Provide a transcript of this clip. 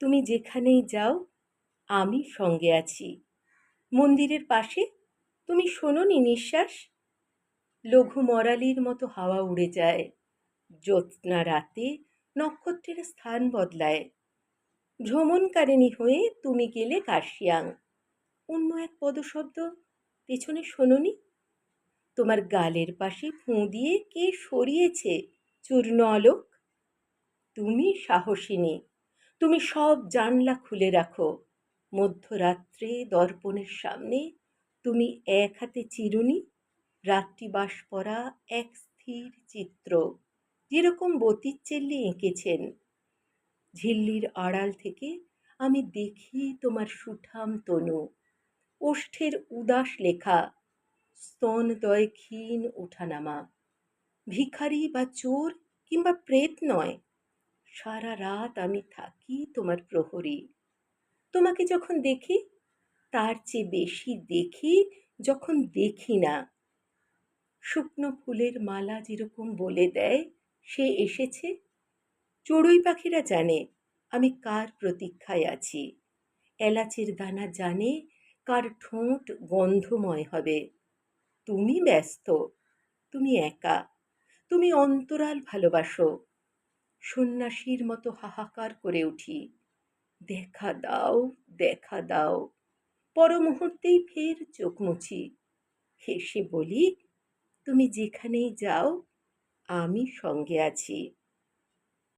তুমি যেখানেই যাও, আমি সঙ্গে আছি। মন্দিরের পাশে তুমি শোনোনি নিঃশ্বাস? লঘু মরালির মতো হাওয়া উড়ে যায়। জ্যোৎস্না রাতে নক্ষত্রের স্থান বদলায়। ভ্রমণকারিণী হয়ে তুমি গেলে কাশিয়াং অন্য এক পদশব্দ পেছনে শোনোনি? তোমার গালের পাশে ফুঁ দিয়ে কে সরিয়েছে চূর্ণ আলোক? তুমি সাহসিনী। তুমি সব জানলা খুলে রাখো। মধ্যরাত্রে দর্পণের সামনে তুমি এক হাতে চিরুনি, রাত্রি বাস পরা এক স্থির চিত্র, যেরকম বতিচ্চেল্লি এঁকেছেন। ঝিল্লির আড়াল থেকে আমি দেখি তোমার সুঠাম তনু। ওষ্ঠের উদাস লেখা স্তনদয় ক্ষীণ ওঠানামা ভিখারি বা চোর কিংবা প্রেত নয় সারা রাত আমি থাকি তোমার প্রহরী। তোমাকে যখন দেখি, তার চেয়ে বেশি দেখি যখন দেখি না। শুকনো ফুলের মালা যেরকম বলে দেয়, সে এসেছে। চড়ুই পাখিরা জানে, আমি কার প্রতীক্ষায় আছি। এলাচের দানা জানে, কার ঠোঁট গন্ধময় হবে। তুমি ব্যস্ত, তুমি একা, তুমি অন্তরাল ভালোবাসো। সন্ন্যাসীর মতো হাহাকার করে উঠি। দেখা দাও দেখা দাও। পর মুহূর্তেই ফের চোখ মুছি। হেসে বলি, তুমি যেখানেই যাও, আমি সঙ্গে আছি।